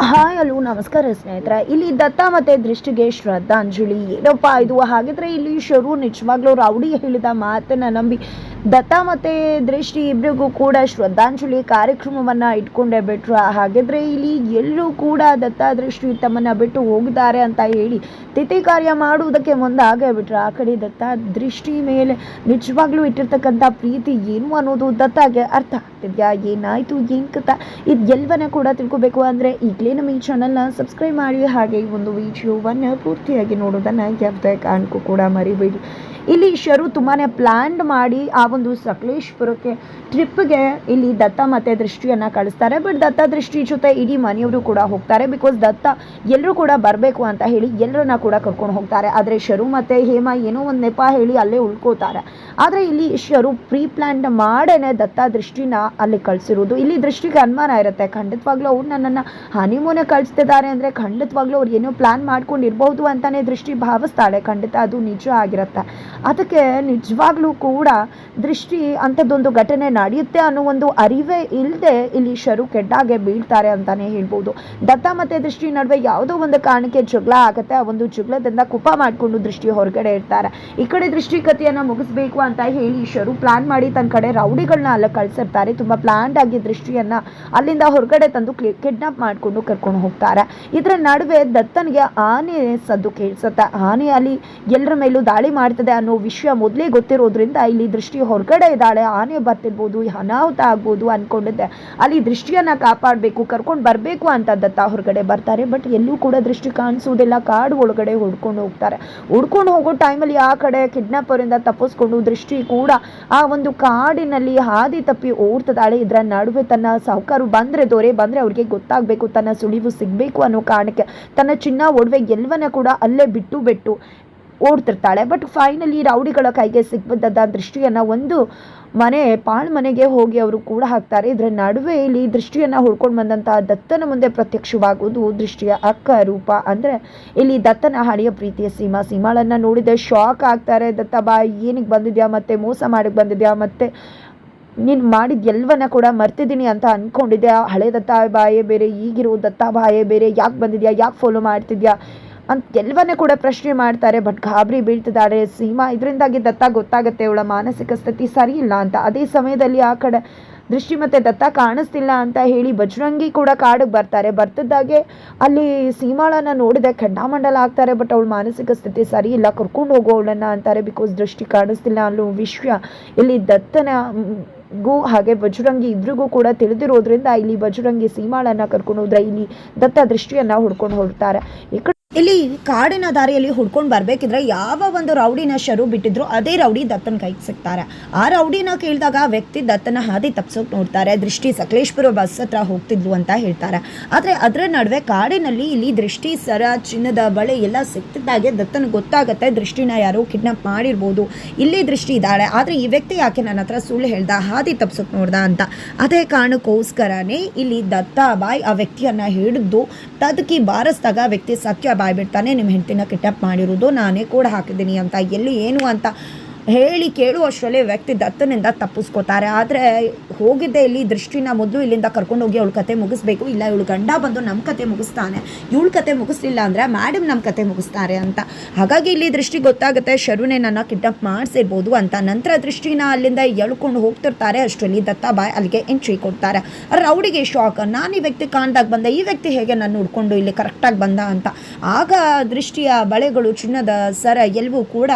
Hi hello ನಮಸ್ಕಾರ ಸ್ನೇಹಿತರೆ. ಇಲ್ಲಿ ದತ್ತ ಮತ್ತೆ ದೃಷ್ಟಿಗೆ ಶ್ರದ್ಧಾಂಜಲಿ. ಏನಪ್ಪ ಇದು ಹಾಗಿದ್ರೆ ಇಲ್ಲಿ ಶರು. ನಿಜವಾಗ್ಲೂ ರೌಡಿ ಹೇಳಿದ ಮಾತನ್ನ ನಂಬಿ. ದತ್ತ ಮತ್ತೆ ದೃಷ್ಟಿ ಇಬ್ಬರಿಗೂ ಕೂಡ ಶ್ರದ್ಧಾಂಜಲಿ ಕಾರ್ಯಕ್ರಮವನ್ನ ಇಟ್ಕೊಂಡೇ ಬಿಟ್ರು. ಹಾಗಿದ್ರೆ ಇಲ್ಲಿ ಎಲ್ಲರೂ ಕೂಡ ದತ್ತ ದೃಷ್ಟಿ ತಮ್ಮನ್ನ ಬಿಟ್ಟು ಹೋಗಿದ್ದಾರೆ ಅಂತ ಹೇಳಿ ತಿಥಿ ಕಾರ್ಯ ಮಾಡುವುದಕ್ಕೆ ಮುಂದಾಗೇ ಬಿಟ್ರು. ಆ ಕಡೆ ದತ್ತ ದೃಷ್ಟಿ ಮೇಲೆ ನಿಜವಾಗ್ಲೂ ಇಟ್ಟಿರ್ತಕ್ಕಂಥ ಪ್ರೀತಿ ಏನು ಅನ್ನೋದು ದತ್ತಾಗೆ ಅರ್ಥ ಆಗ್ತಿದ್ಯಾ? ಏನಾಯಿತು? ಏನು ಕಥ? ಇದು ಎಲ್ಲವನ್ನ ಕೂಡ ತಿಳ್ಕೊಬೇಕು ಅಂದ್ರೆ ಈಗಲೇ ನಮ್ಮ ಈ ಚಾನಲ್ನ ಸಬ್ಸ್ಕ್ರೈಬ್ ಮಾಡಿ. ಹಾಗೆ ಈ ಒಂದು ವಿಡಿಯೋವನ್ನು ಪೂರ್ತಿಯಾಗಿ ನೋಡೋದನ್ನ ಯಾವುದೇ ಕಾರಣಕ್ಕೂ ಕೂಡ ಮರಿಬೇಡಿ. ಇಲ್ಲಿ ಶರು ತುಂಬಾ ಪ್ಲ್ಯಾನ್ಡ್ ಮಾಡಿ ಆ ಒಂದು ಸಕಲೇಶ್ಪುರಕ್ಕೆ ಟ್ರಿಪ್ಗೆ ಇಲ್ಲಿ ದತ್ತ ಮತ್ತೆ ದೃಷ್ಟಿಯನ್ನು ಕಳಿಸ್ತಾರೆ. ಬಟ್ ದತ್ತ ದೃಷ್ಟಿ ಜೊತೆ ಇಡೀ ಮನೆಯವರು ಕೂಡ ಹೋಗ್ತಾರೆ. ಬಿಕಾಸ್ ದತ್ತ ಎಲ್ಲರೂ ಕೂಡ ಬರಬೇಕು ಅಂತ ಹೇಳಿ ಎಲ್ಲರನ್ನ ಕೂಡ ಕರ್ಕೊಂಡು ಹೋಗ್ತಾರೆ. ಆದರೆ ಶರು ಮತ್ತು ಹೇಮ ಏನೋ ಒಂದು ನೆಪ ಹೇಳಿ ಅಲ್ಲೇ ಉಳ್ಕೋತಾರೆ. ಆದರೆ ಇಲ್ಲಿ ಶರು ಪ್ರೀ ಪ್ಲ್ಯಾನ್ಡ್ ಮಾಡೇ ದತ್ತ ದೃಷ್ಟಿನ ಅಲ್ಲಿ ಕಳಿಸಿರೋದು. ಇಲ್ಲಿ ದೃಷ್ಟಿಗೆ ಅನುಮಾನ ಇರುತ್ತೆ. ಖಂಡಿತವಾಗ್ಲೂ ಅವ್ರು ನನ್ನನ್ನು ಹನಿಮೂನೆ ಕಳಿಸ್ತಿದ್ದಾರೆ ಅಂದರೆ ಖಂಡಿತವಾಗ್ಲೂ ಅವ್ರು ಏನೋ ಪ್ಲ್ಯಾನ್ ಮಾಡ್ಕೊಂಡಿರ್ಬೋದು ಅಂತಲೇ ದೃಷ್ಟಿ ಭಾವಿಸ್ತಾಳೆ. ಖಂಡಿತ ಅದು ನಿಜ ಆಗಿರುತ್ತೆ. ಅದಕ್ಕೆ ನಿಜವಾಗ್ಲೂ ಕೂಡ ದೃಷ್ಟಿ ಅಂಥದ್ದೊಂದು ಘಟನೆ ನಡೆಯುತ್ತೆ ಅನ್ನೋ ಒಂದು ಅರಿವೇ ಇಲ್ಲದೆ ಇಲ್ಲಿ ಶರು ಕೆಡ್ಡಾಗೆ ಬೀಳ್ತಾರೆ ಅಂತಾನೆ ಹೇಳ್ಬೋದು. ದತ್ತ ಮತ್ತೆ ದೃಷ್ಟಿ ನಡುವೆ ಯಾವುದೋ ಒಂದು ಕಾರಣಕ್ಕೆ ಜಗಳ ಆಗುತ್ತೆ, ಆ ಒಂದು ಜಗಳದಿಂದ ಕುಪ ಮಾಡಿಕೊಂಡು ದೃಷ್ಟಿ ಹೊರಗಡೆ ಇರ್ತಾರೆ. ಈ ಕಡೆ ದೃಷ್ಟಿ ಕಥೆಯನ್ನು ಮುಗಿಸ್ಬೇಕು ಅಂತ ಹೇಳಿ ಶರು ಪ್ಲಾನ್ ಮಾಡಿ ತನ್ನ ಕಡೆ ರೌಡಿಗಳನ್ನ ಅಲ್ಲ ಕಳಿಸಿರ್ತಾರೆ. ತುಂಬಾ ಪ್ಲಾನ್ಡ್ ಆಗಿ ದೃಷ್ಟಿಯನ್ನ ಅಲ್ಲಿಂದ ಹೊರಗಡೆ ತಂದು ಕಿಡ್ನಾಪ್ ಮಾಡಿಕೊಂಡು ಕರ್ಕೊಂಡು ಹೋಗ್ತಾರೆ. ಇದರ ನಡುವೆ ದತ್ತನಿಗೆ ಆನೆ ಸದ್ದು ಕೇಳಿಸುತ್ತೆ. ಆನೆ ಅಲ್ಲಿ ಎಲ್ಲರ ಮೇಲೂ ದಾಳಿ ಮಾಡ್ತದೆ ವಿಷಯ ಮೊದಲೇ ಗೊತ್ತಿರೋದ್ರಿಂದ ಇಲ್ಲಿ ದೃಷ್ಟಿ ಹೊರಗಡೆ ಇದ್ದಾಳೆ. ಆನೆ ಬರ್ತಿರ್ಬೋದು, ಅನಾಹುತ ಆಗ್ಬೋದು ಅನ್ಕೊಂಡಿದ್ದೆ. ಅಲ್ಲಿ ದೃಷ್ಟಿಯನ್ನು ಕಾಪಾಡಬೇಕು, ಕರ್ಕೊಂಡು ಬರಬೇಕು ಅಂತ ದತ್ತ ಹೊರಗಡೆ ಬರ್ತಾರೆ. ಬಟ್ ಎಲ್ಲೂ ಕೂಡ ದೃಷ್ಟಿ ಕಾಣಿಸೋದಿಲ್ಲ. ಕಾಡು ಒಳಗಡೆ ಹುಡ್ಕೊಂಡು ಹೋಗ್ತಾರೆ. ಹುಡ್ಕೊಂಡು ಹೋಗೋ ಟೈಮಲ್ಲಿ ಆ ಕಡೆ ಕಿಡ್ನಾಪರಿಂದ ತಪ್ಪಿಸ್ಕೊಂಡು ದೃಷ್ಟಿ ಕೂಡ ಆ ಒಂದು ಕಾಡಿನಲ್ಲಿ ಹಾದಿ ತಪ್ಪಿ ಓಡ್ತದಾಳೆ ಇದರ ನಡುವೆ ತನ್ನ ಸಾಹುಕಾರು ಬಂದರೆ ದೊರೆ, ಬಂದರೆ ಅವ್ರಿಗೆ ಗೊತ್ತಾಗಬೇಕು, ತನ್ನ ಸುಳಿವು ಸಿಗಬೇಕು ಅನ್ನೋ ಕಾರಣಕ್ಕೆ. ತನ್ನ ಚಿನ್ನ ಒಡವೆ ಎಲ್ಲವನ್ನ ಕೂಡ ಅಲ್ಲೇ ಬಿಟ್ಟು ಬಿಟ್ಟು ಓಡ್ತಿರ್ತಾಳೆ. ಬಟ್ ಫೈನಲಿ ರೌಡಿಗಳ ಕೈಗೆ ಸಿಕ್ಬಿದ್ದ ದೃಷ್ಟಿಯನ್ನು ಒಂದು ಮನೆ, ಪಾಳ್ ಮನೆಗೆ ಹೋಗಿ ಅವರು ಕೂಡ ಹಾಕ್ತಾರೆ. ಇದರ ನಡುವೆ ಇಲ್ಲಿ ದೃಷ್ಟಿಯನ್ನು ಹುಡ್ಕೊಂಡು ಬಂದಂತಹ ದತ್ತನ ಮುಂದೆ ಪ್ರತ್ಯಕ್ಷವಾಗುವುದು ದೃಷ್ಟಿಯ ಅಕ್ಕ ರೂಪ ಅಂದರೆ ಇಲ್ಲಿ ದತ್ತನ ಹಳೆಯ ಪ್ರೀತಿಯ ಸೀಮಾ. ಸೀಮಾಳನ್ನು ನೋಡಿದ ಶಾಕ್ ಆಗ್ತಾರೆ. ದತ್ತ, ಬಾ ಏನಿಗೆ ಬಂದಿದ್ಯಾ? ಮತ್ತೆ ಮೋಸ ಮಾಡಕ್ಕೆ ಬಂದಿದ್ಯಾ? ಮತ್ತೆ ನೀನು ಮಾಡಿದ ಕೂಡ ಮರ್ತಿದ್ದೀನಿ ಅಂತ ಅಂದ್ಕೊಂಡಿದ್ದೆ ಹಳೆ ದತ್ತ, ಬಾಯೇ ಬೇರೆ, ಈಗಿರೋ ದತ್ತ, ಬಾಯೇ ಬೇರೆ. ಯಾಕೆ ಬಂದಿದ್ಯಾ? ಯಾಕೆ ಫಾಲೋ ಮಾಡ್ತಿದ್ಯಾ? ಅಂತ ಎಲ್ಲವನ್ನೇ ಕೂಡ ಪ್ರಶ್ನೆ ಮಾಡ್ತಾರೆ ಬಟ್ ಗಾಬರಿ ಬೀಳ್ತಿದ್ದಾರೆ ಸೀಮಾ, ಇದರಿಂದಾಗಿ ದತ್ತ ಗೊತ್ತಾಗುತ್ತೆ. ಅವಳ ಮಾನಸಿಕ ಸ್ಥಿತಿ ಸರಿ ಇಲ್ಲ ಅಂತ. ಅದೇ ಸಮಯದಲ್ಲಿ ಆ ಕಡೆ ದೃಷ್ಟಿ ಮತ್ತೆ ದತ್ತ ಕಾಣಿಸ್ತಿಲ್ಲ ಅಂತ ಹೇಳಿ ಬಜರಂಗಿ ಕೂಡ ಕಾಡಿಗೆ ಬರ್ತಾರೆ. ಬರ್ತಿದ್ದಾಗೆ ಅಲ್ಲಿ ಸೀಮಾಳನ್ನ ನೋಡಿದೆ ಖಂಡಾಮಂಡಲ ಆಗ್ತಾರೆ ಬಟ್ ಅವಳ ಮಾನಸಿಕ ಸ್ಥಿತಿ ಸರಿ ಇಲ್ಲ. ಕರ್ಕೊಂಡು ಹೋಗೋ ಅವಳನ್ನ ಅಂತಾರೆ ಬಿಕಾಸ್ ದೃಷ್ಟಿ ಕಾಣಿಸ್ತಿಲ್ಲ ಅಲ್ಲೂ ವಿಶ್ವ ಇಲ್ಲಿ ದತ್ತನ ಗೂ ಹಾಗೆ ಬಜರಂಗಿ ಇಬ್ಬರಿಗೂ ಕೂಡ ತಿಳಿದಿರೋದ್ರಿಂದ ಇಲ್ಲಿ ಬಜರಂಗಿ ಸೀಮಾಳನ್ನ ಕರ್ಕೊಂಡು ಹೋದ್ರೆ ಇಲ್ಲಿ ದತ್ತ ದೃಷ್ಟಿಯನ್ನ ಹುಡ್ಕೊಂಡು ಹೋಗ್ತಾರೆ. ಈ ಇಲ್ಲಿ ಕಾಡಿನ ದಾರಿಯಲ್ಲಿ ಹುಡ್ಕೊಂಡು ಬರ್ಬೇಕಿದ್ರೆ ಯಾವ ಒಂದು ರೌಡಿನ ಶರು ಬಿಟ್ಟಿದ್ರು ಅದೇ ರೌಡಿ ದತ್ತನ ಕೈಗೆ ಸಿಗ್ತಾರೆ. ಆ ರೌಡಿನ ಕೇಳಿದಾಗ ವ್ಯಕ್ತಿ ದತ್ತನ ಹಾದಿ ತಪ್ಸೋಕ್ ನೋಡ್ತಾರೆ. ದೃಷ್ಟಿ ಸಕಲೇಶ್ಪುರ ಬಸ್ ಹತ್ರ ಹೋಗ್ತಿದ್ಲು ಅಂತ ಹೇಳ್ತಾರೆ. ಆದರೆ ಅದರ ನಡುವೆ ಕಾಡಿನಲ್ಲಿ ಇಲ್ಲಿ ದೃಷ್ಟಿ, ಸರ, ಚಿನ್ನದ ಬಳೆ ಎಲ್ಲ ಸಿಕ್ತಿದ್ದಾಗೆ ದತ್ತನ ಗೊತ್ತಾಗುತ್ತೆ. ದೃಷ್ಟಿನ ಯಾರೋ ಕಿಡ್ನಾಪ್ ಮಾಡಿರ್ಬೋದು. ಇಲ್ಲಿ ದೃಷ್ಟಿ ಇದ್ದಾಳೆ. ಆದರೆ ಈ ವ್ಯಕ್ತಿ ಯಾಕೆ ನನ್ನ ಹತ್ರ ಸುಳ್ಳು ಹೇಳ್ದ, ಹಾದಿ ತಪ್ಸೋಕ್ ನೋಡ್ದ ಅಂತ. ಅದೇ ಕಾರಣಕ್ಕೋಸ್ಕರನೇ ಇಲ್ಲಿ ದತ್ತ ಬಾಯ್ ಆ ವ್ಯಕ್ತಿಯನ್ನ ಹಿಡಿದು ತದಕಿ ಬಾರಿಸಿದಾಗ ವ್ಯಕ್ತಿ ಸತ್ಯ ಬಾಯ್ ಬಿಡ್ತಾನೆ ನಿಮ್ಮ ಹೆಂಡತಿನ ಕಿಟಪ್ ಮಾಡಿರೋದು ನಾನೇ ಕೂಡ ಹಾಕಿದ್ದೀನಿ ಅಂತ ಎಲ್ಲಿ ಏನು ಅಂತ ಹೇಳಿ ಕೇಳುವಷ್ಟರಲ್ಲಿ ವ್ಯಕ್ತಿ ದತ್ತನಿಂದ ತಪ್ಪಿಸ್ಕೋತಾರೆ. ಆದರೆ ಹೋಗಿದ್ದೆ ಇಲ್ಲಿ, ದೃಷ್ಟಿನ ಮೊದಲು ಇಲ್ಲಿಂದ ಕರ್ಕೊಂಡೋಗಿ ಅವಳ ಕತೆ ಮುಗಿಸ್ಬೇಕು. ಇಲ್ಲ, ಇವಳು ಗಂಡ ಬಂದು ನಮ್ಮ ಕತೆ ಮುಗಿಸ್ತಾನೆ. ಇವಳ ಕತೆ ಮುಗಿಸ್ಲಿಲ್ಲ ಅಂದರೆ ಮ್ಯಾಡಮ್ ನಮ್ಮ ಕತೆ ಮುಗಿಸ್ತಾರೆ ಅಂತ. ಹಾಗಾಗಿ ಇಲ್ಲಿ ದೃಷ್ಟಿ ಗೊತ್ತಾಗುತ್ತೆ ಶರುನೆ ನನ್ನ ಕಿಡ್ನಾಪ್ ಮಾಡಿಸಿರ್ಬೋದು ಅಂತ. ನಂತರ ದೃಷ್ಟಿನ ಅಲ್ಲಿಂದ ಎಳ್ಕೊಂಡು ಹೋಗ್ತಿರ್ತಾರೆ. ಅಷ್ಟರಲ್ಲಿ ದತ್ತ ಬಾಯ್ ಅಲ್ಲಿಗೆ ಎಂಟ್ರಿ ಕೊಡ್ತಾರೆ. ರೌಡಿಗೆ ಶಾಕ್ ನಾನು ಈ ವ್ಯಕ್ತಿ ಕಾಣ್ದಾಗ ಬಂದ. ಈ ವ್ಯಕ್ತಿ ಹೇಗೆ ನನ್ನ ನೋಡಿಕೊಂಡು ಇಲ್ಲಿ ಕರೆಕ್ಟಾಗಿ ಬಂದ ಅಂತ. ಆಗ ದೃಷ್ಟಿಯ ಬಳೆಗಳು, ಚಿನ್ನದ ಸರ ಎಲ್ಲವೂ ಕೂಡ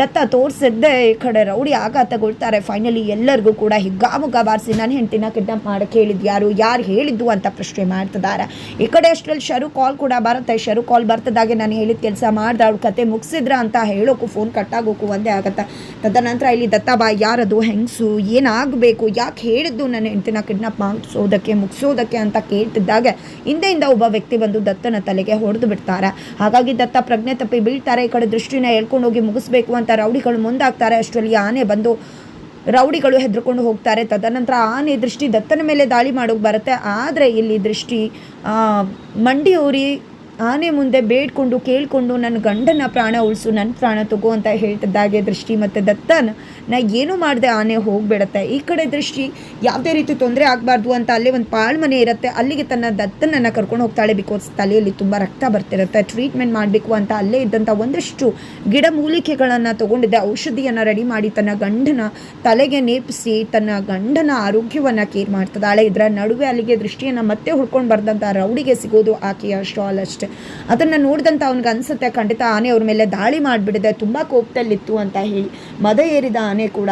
ದತ್ತ ತೋರಿಸಿದ್ದೆ. ಈ ಕಡೆ ರೌಡಿ ಆಘಾತಗೊಳ್ತಾರೆ. ಫೈನಲಿ ಎಲ್ಲರಿಗೂ ಕೂಡ ಹಿಗ್ಗಾಮುಗ ಬಾರಿಸಿ ನನ್ನ ಹೆಂಡತಿನ ಕಿಡ್ನಾಪ್ ಮಾಡಕ್ಕೆ ಹೇಳಿದ್ದು ಯಾರು? ಯಾರು ಹೇಳಿದ್ದು ಅಂತ ಪ್ರಶ್ನೆ ಮಾಡ್ತಿದ್ದಾರೆ. ಈ ಕಡೆ ಅಷ್ಟರಲ್ಲಿ ಶರು ಕಾಲ್ ಕೂಡ ಬರುತ್ತೆ. ಶರು ಕಾಲ್ ಬರ್ತದಾಗೆ ನಾನು ಹೇಳಿದ ಕೆಲಸ ಮಾಡ್ದೆ, ಅವ್ಳ ಕತೆ ಮುಗಿಸಿದ್ರ ಅಂತ ಹೇಳೋಕು ಫೋನ್ ಕಟ್ಟಾಗೋಕು ಒಂದೇ ಆಗುತ್ತೆ. ತದನಂತರ ಇಲ್ಲಿ ದತ್ತಾಬಾ ಯಾರದು ಹೆಂಗಸು ಏನಾಗಬೇಕು ಯಾಕೆ ಹೇಳಿದ್ದು ನನ್ನ ಹೆಂಡತಿನ ಕಿಡ್ನಾಪ್ ಮಾಡಿಸೋದಕ್ಕೆ, ಮುಗಿಸೋದಕ್ಕೆ ಅಂತ ಕೇಳ್ತಿದ್ದಾಗ ಹಿಂದೆಯಿಂದ ಒಬ್ಬ ವ್ಯಕ್ತಿ ಬಂದು ದತ್ತನ ತಲೆಗೆ ಹೊಡೆದು ಬಿಡ್ತಾರೆ. ಹಾಗಾಗಿ ದತ್ತ ಪ್ರಜ್ಞೆ ತಪ್ಪಿ ಬೀಳ್ತಾರೆ. ಈ ಕಡೆ ದೃಷ್ಟಿನ ಹೇಳ್ಕೊಂಡು ಹೋಗಿ ಮುಗಿಸ್ಬೇಕು ಅಂತ ರೌಡಿಗಳು ಮುಂದಾಗ್ತಾರೆ ಅಷ್ಟರಲ್ಲಿ ಆನೆ ಬಂದು ರೌಡಿಗಳು ಹೆದರ್ಕೊಂಡು ಹೋಗ್ತಾರೆ. ತದನಂತರ ಆನೆ ದೃಷ್ಟಿ ದತ್ತನ ಮೇಲೆ ದಾಳಿ ಮಾಡೋಕೆ ಬರುತ್ತೆ. ಆದರೆ ಇಲ್ಲಿ ದೃಷ್ಟಿ ಮಂಡಿ ಊರಿ ಆನೆ ಮುಂದೆ ಬೇಡ್ಕೊಂಡು ಕೇಳಿಕೊಂಡು ನನ್ನ ಗಂಡನ ಪ್ರಾಣ ಉಳಿಸು ನನ್ನ ಪ್ರಾಣ ತಗೋ ಅಂತ ಹೇಳ್ತಿದ್ದಾಗೆ ದೃಷ್ಟಿ ಮತ್ತು ದತ್ತನ, ನಾ ಏನೂ ಮಾಡಿದೆ ಆನೆ ಹೋಗಿಬಿಡತ್ತೆ. ಈ ಕಡೆ ದೃಷ್ಟಿ ಯಾವುದೇ ರೀತಿ ತೊಂದರೆ ಆಗಬಾರ್ದು ಅಂತ ಅಲ್ಲೇ ಒಂದು ಪಾಳು ಮನೆ ಇರುತ್ತೆ. ಅಲ್ಲಿಗೆ ತನ್ನ ದತ್ತನನ್ನು ಕರ್ಕೊಂಡು ಹೋಗ್ತಾಳೆ ಬಿಕಾಸ್ ತಲೆಯಲ್ಲಿ ತುಂಬ ರಕ್ತ ಬರ್ತಿರುತ್ತೆ. ಟ್ರೀಟ್ಮೆಂಟ್ ಮಾಡಬೇಕು ಅಂತ ಅಲ್ಲೇ ಇದ್ದಂಥ ಒಂದಷ್ಟು ಗಿಡ ಮೂಲಿಕೆಗಳನ್ನು ತೊಗೊಂಡಿದ್ದೆ. ಔಷಧಿಯನ್ನು ರೆಡಿ ಮಾಡಿ ತನ್ನ ಗಂಡನ ತಲೆಗೆ ನೇಪಿಸಿ ತನ್ನ ಗಂಡನ ಆರೋಗ್ಯವನ್ನು ಕೇರ್ ಮಾಡ್ತದಾಳೆ ಇದರ ನಡುವೆ ಅಲ್ಲಿಗೆ ದೃಷ್ಟಿಯನ್ನು ಮತ್ತೆ ಹುಡ್ಕೊಂಡು ಬರ್ದಂಥ ರೌಡಿಗೆ ಸಿಗೋದು ಆಕೆಯ ಸ್ಟಾಲ್ ಅಷ್ಟೆ. ಅದನ್ನು ನೋಡಿದಂಥ ಅವ್ನಿಗೆ ಅನಿಸುತ್ತೆ, ಖಂಡಿತ ಆನೆ ಅವ್ರ ಮೇಲೆ ದಾಳಿ ಮಾಡಿಬಿಡಿದೆ ತುಂಬ ಕೋಪದಲ್ಲಿತ್ತು ಅಂತ ಹೇಳಿ. ಮದ ಏರಿದ ಆನೆ ಕೂಡ.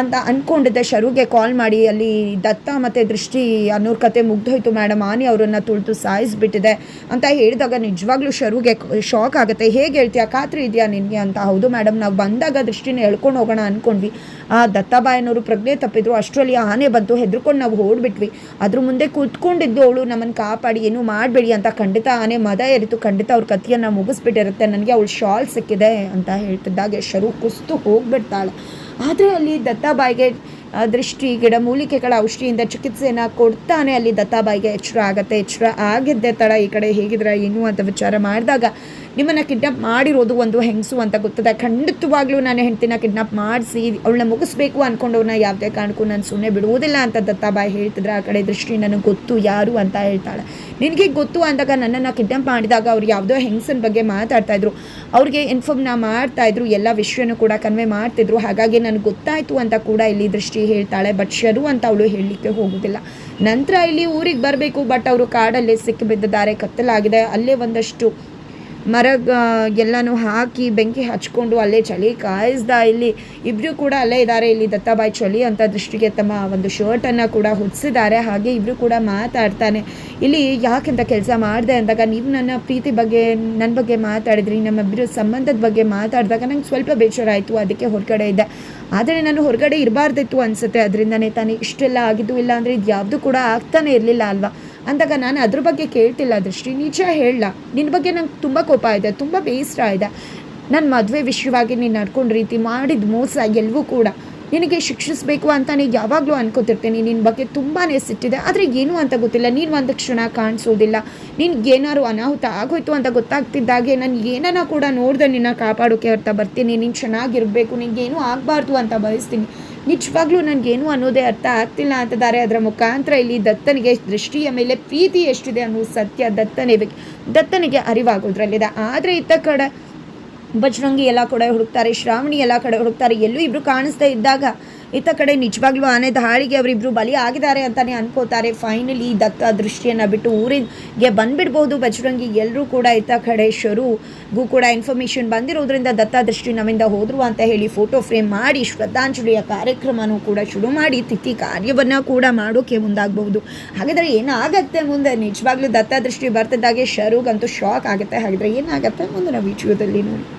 ಅಂತ ಅಂದ್ಕೊಂಡಿದ್ದೆ ಶರುಗೆ ಕಾಲ್ ಮಾಡಿ, ಅಲ್ಲಿ ದತ್ತ ಮತ್ತು ದೃಷ್ಟಿ ಅನ್ನೋರ ಕತೆ ಮುಗ್ದೋಯ್ತು ಮೇಡಮ್ ಆನೆ ಅವರನ್ನು ತುಳಿದು ಸಾಯಿಸಿಬಿಟ್ಟಿದೆ ಅಂತ ಹೇಳಿದಾಗ ನಿಜವಾಗ್ಲೂ ಶರುಗೆ ಶಾಕ್ ಆಗುತ್ತೆ. ಹೇಗೆ ಹೇಳ್ತೀಯಾ? ಖಾತ್ರಿ ಇದೆಯಾ ನಿನಗೆ ಅಂತ. ಹೌದು ಮೇಡಮ್ ನಾವು ಬಂದಾಗ ದೃಷ್ಟಿನ ಎಳ್ಕೊಂಡು ಹೋಗೋಣ ಅಂದ್ಕೊಂಡ್ವಿ ಆ ದತ್ತಾಬಾಯನವರು ಪ್ರಜ್ಞೆ ತಪ್ಪಿದ್ರು. ಅಷ್ಟರಲ್ಲಿ ಆನೆ ಬಂತು. ಹೆದ್ರುಕೊಂಡು ನಾವು ಓಡ್ಬಿಟ್ವಿ. ಅದ್ರ ಮುಂದೆ ಕೂತ್ಕೊಂಡಿದ್ದು ಅವಳು ನಮ್ಮನ್ನು ಕಾಪಾಡಿ, ಏನೂ ಮಾಡಬೇಡಿ ಅಂತ ಖಂಡಿತ ಆನೆ ಮದ ಎರಿತು ಖಂಡಿತ ಅವ್ರ ಕತ್ತಿಯನ್ನು ಮುಗಿಸ್ಬಿಟ್ಟಿರುತ್ತೆ. ನನಗೆ ಅವಳು ಶಾಲ್ ಸಿಕ್ಕಿದೆ ಅಂತ ಹೇಳ್ತಿದ್ದಾಗೆ. ಶರು ಕುಸ್ತು ಹೋಗ್ಬಿಡ್ತಾಳೆ. ಆದರೆ ಅಲ್ಲಿ ದತ್ತಾಬಾಯಿಗೆ ದೃಷ್ಟಿ, ಗಿಡ ಮೂಲಿಕೆಗಳ ಔಷಧಿಯಿಂದ ಚಿಕಿತ್ಸೆಯನ್ನು ಕೊಡ್ತಾನೆ ಅಲ್ಲಿ ದತ್ತಾಬಾಯಿಗೆ ಎಚ್ಚರ ಆಗುತ್ತೆ, ಎಚ್ಚರ ಆಗಿದ್ದೆ ತಡ ಈ ಕಡೆ ಹೇಗಿದ್ರೆ ಏನು ಅಂತ ವಿಚಾರ ಮಾಡಿದಾಗ ನಿಮ್ಮನ್ನು ಕಿಡ್ನಾಪ್ ಮಾಡಿರೋದು ಒಂದು ಹೆಂಗಸು ಅಂತ ಗೊತ್ತದೆ? ಖಂಡಿತವಾಗ್ಲೂ ನಾನು ಹೆಂಡ್ತಿನ ಕಿಡ್ನಾಪ್ ಮಾಡಿಸಿ ಅವಳನ್ನ ಮುಗಿಸ್ಬೇಕು ಅಂದ್ಕೊಂಡವ್ರನ್ನ ಯಾವುದೇ ಕಾರಣಕ್ಕೂ ನಾನು ಸುಮ್ಮನೆ ಬಿಡುವುದಿಲ್ಲ ಅಂತ ದತ್ತಾಬಾಯಿ ಹೇಳ್ತಿದ್ರೆ. ಆ ಕಡೆ ದೃಷ್ಟಿ ನನಗೆ ಗೊತ್ತು, ಯಾರು ಅಂತ ಹೇಳ್ತಾಳೆ. ನಿನಗೆ ಗೊತ್ತು ಅಂದಾಗ ನನ್ನನ್ನು ಕಿಡ್ನಾಪ್ ಮಾಡಿದಾಗ ಅವ್ರು ಯಾವುದೋ ಹೆಂಗಸನ ಬಗ್ಗೆ ಮಾತಾಡ್ತಾ ಇದ್ರು. ಅವ್ರಿಗೆ ಇನ್ಫಾರ್ಮ್ನ ಮಾಡ್ತಾಯಿದ್ರು ಎಲ್ಲ ವಿಷಯನೂ ಕೂಡ ಕನ್ವೆ ಮಾಡ್ತಿದ್ರು. ಹಾಗಾಗಿ ನನಗೆ ಗೊತ್ತಾಯಿತು ಅಂತ ಕೂಡ ಇಲ್ಲಿ ದೃಷ್ಟಿ ಹೇಳ್ತಾಳೆ. ಬಟ್ ಶರು ಅಂತ ಅವಳು ಹೇಳಲಿಕ್ಕೆ ಹೋಗೋದಿಲ್ಲ. ನಂತರ ಇಲ್ಲಿ ಊರಿಗೆ ಬರಬೇಕು ಬಟ್ ಅವರು ಕಾಡಲ್ಲಿ ಸಿಕ್ಕಿಬಿದ್ದಿದ್ದಾರೆ ಕತ್ತಲಾಗಿದೆ. ಅಲ್ಲೇ ಒಂದಷ್ಟು ಮರ ಎಲ್ಲನೂ ಹಾಕಿ ಬೆಂಕಿ ಹಚ್ಕೊಂಡು ಅಲ್ಲೇ ಚಳಿ ಕಾಯಿಸ್ದ ಇಲ್ಲಿ. ಇಬ್ಬರು ಕೂಡ ಅಲ್ಲೇ ಇದ್ದಾರೆ ಇಲ್ಲಿ ದತ್ತಾಬಾಯಿ ಚಳಿ ಅಂತ ದೃಷ್ಟಿಗೆ ತಮ್ಮ ಒಂದು ಶರ್ಟನ್ನು ಕೂಡ ಹೊದಿಸಿದ್ದಾರೆ ಹಾಗೆ ಇಬ್ಬರು ಕೂಡ ಮಾತಾಡ್ತಾನೆ. ಇಲ್ಲಿ ಯಾಕೆಂತ ಕೆಲಸ ಮಾಡಿದೆ ಅಂದಾಗ ನೀವು ನನ್ನ ಪ್ರೀತಿ ಬಗ್ಗೆ ನನ್ನ ಬಗ್ಗೆ ಮಾತಾಡಿದ್ರಿ ನಮ್ಮಿಬ್ಬರು ಸಂಬಂಧದ ಬಗ್ಗೆ ಮಾತಾಡಿದಾಗ ನಂಗೆ ಸ್ವಲ್ಪ ಬೇಜಾರಾಯಿತು, ಅದಕ್ಕೆ ಹೊರಗಡೆ ಇದ್ದೆ. ಆದರೆ ನಾನು ಹೊರಗಡೆ ಇರಬಾರ್ದಿತ್ತು ಅನಿಸುತ್ತೆ. ಅದರಿಂದನೇ ತಾನೇ ಇಷ್ಟೆಲ್ಲ ಆಗಿದ್ದು ಇಲ್ಲ ಅಂದರೆ ಇದು ಯಾವುದು ಕೂಡ ಆಗ್ತಾನೆ ಇರಲಿಲ್ಲ ಅಲ್ವಾ? ಅಂದಾಗ ನಾನು ಅದ್ರ ಬಗ್ಗೆ ಕೇಳ್ತಿಲ್ಲ ದೃಷ್ಟಿ ನಿಜ ಹೇಳಲ್ಲ ನಿನ್ನ ಬಗ್ಗೆ ನಂಗೆ ತುಂಬ ಕೋಪ ಇದೆ, ತುಂಬ ಬೇಸರ ಇದೆ. ನನ್ನ ಮದುವೆ ವಿಷಯವಾಗಿ ನೀನು ನಡ್ಕೊಂಡು ರೀತಿ ಮಾಡಿದ ಮೋಸ ಎಲ್ಲವೂ ಕೂಡ ನಿನಗೆ ಶಿಕ್ಷಿಸಬೇಕು ಅಂತ ನೀನು ಯಾವಾಗಲೂ ಅನ್ಕೋತಿರ್ತೀನಿ. ನಿನ್ನ ಬಗ್ಗೆ ತುಂಬಾ ಸಿಟ್ಟಿದೆ. ಆದರೆ ಏನು ಅಂತ ಗೊತ್ತಿಲ್ಲ. ನೀನು ಒಂದು ಕ್ಷಣ ಕಾಣಿಸೋದಿಲ್ಲ. ನಿನ್ಗೆ ಅನಾಹುತ ಆಗೋಯ್ತು ಅಂತ ಗೊತ್ತಾಗ್ತಿದ್ದಾಗೆ ನಾನು ಏನನ್ನ ಕೂಡ ನೋಡ್ದೆ ನಿನ್ನ ಕಾಪಾಡೋಕೆ ಅಂತ ಬರ್ತೀನಿ. ನೀನು ಚೆನ್ನಾಗಿರಬೇಕು ನಿನಗೇನು ಆಗಬಾರ್ದು ಅಂತ ಬಯಸ್ತೀನಿ. ನಿಜವಾಗ್ಲೂ ನನಗೇನು ಅನ್ನೋದೇ ಅರ್ಥ ಆಗ್ತಿಲ್ಲ ಅಂತಿದ್ದಾರೆ ಅದರ ಮುಖಾಂತರ ಇಲ್ಲಿ ದತ್ತನಿಗೆ ದೃಷ್ಟಿಯ ಮೇಲೆ ಪ್ರೀತಿ ಎಷ್ಟಿದೆ ಅನ್ನೋ ಸತ್ಯ ದತ್ತನಿಗೆ ದತ್ತನಿಗೆ ಅರಿವಾಗೋದ್ರಲ್ಲಿದೆ. ಆದರೆ ಇತ್ತ ಕಡೆ ಬಜರಂಗಿ ಎಲ್ಲ ಕಡೆ ಹುಡುಕ್ತಾರೆ, ಶ್ರಾವಣಿ ಎಲ್ಲ ಕಡೆ ಹುಡುಕ್ತಾರೆ, ಎಲ್ಲೂ ಇಬ್ರು ಕಾಣಿಸ್ತಾ ಇದ್ದಾಗ ಇತ್ತ ಕಡೆ ನಿಜವಾಗ್ಲೂ ಆನೆ ದಾಳಿಗೆ ಅವರಿಬ್ರು ಬಲಿ ಆಗಿದ್ದಾರೆ ಅಂತಾನೆ ಅನ್ಕೋತಾರೆ. ಫೈನಲಿ ದತ್ತ ದೃಷ್ಟಿಯನ್ನು ಬಿಟ್ಟು ಊರಿಗೆ ಬಂದ್ಬಿಡ್ಬೋದು ಬಜರಂಗಿ. ಎಲ್ಲರೂ ಕೂಡ ಇತ್ತ ಕಡೆ ಶರುಗೂ ಕೂಡ ಇನ್ಫಾರ್ಮೇಷನ್ ಬಂದಿರೋದ್ರಿಂದ ದತ್ತ ದೃಷ್ಟಿ ನಮ್ಮಿಂದ ಹೋದ್ರು ಅಂತ ಹೇಳಿ ಫೋಟೋ ಫ್ರೇಮ್ ಮಾಡಿ ಶ್ರದ್ಧಾಂಜಲಿಯ ಕಾರ್ಯಕ್ರಮನೂ ಕೂಡ ಶುರು ಮಾಡಿ ತಿಥಿ ಕಾರ್ಯವನ್ನು ಕೂಡ ಮಾಡೋಕೆ ಮುಂದಾಗಬಹುದು. ಹಾಗಾದರೆ ಏನಾಗತ್ತೆ ಮುಂದೆ? ನಿಜವಾಗ್ಲೂ ದತ್ತ ದೃಷ್ಟಿ ಬರ್ತಿದ್ದಾಗೆ, ಶರುಗಂತೂ ಶಾಕ್ ಆಗುತ್ತೆ. ಹಾಗಿದ್ರೆ ಏನಾಗುತ್ತೆ ನಾವು ವಿಡಿಯೋದಲ್ಲಿ ನೋಡಿ.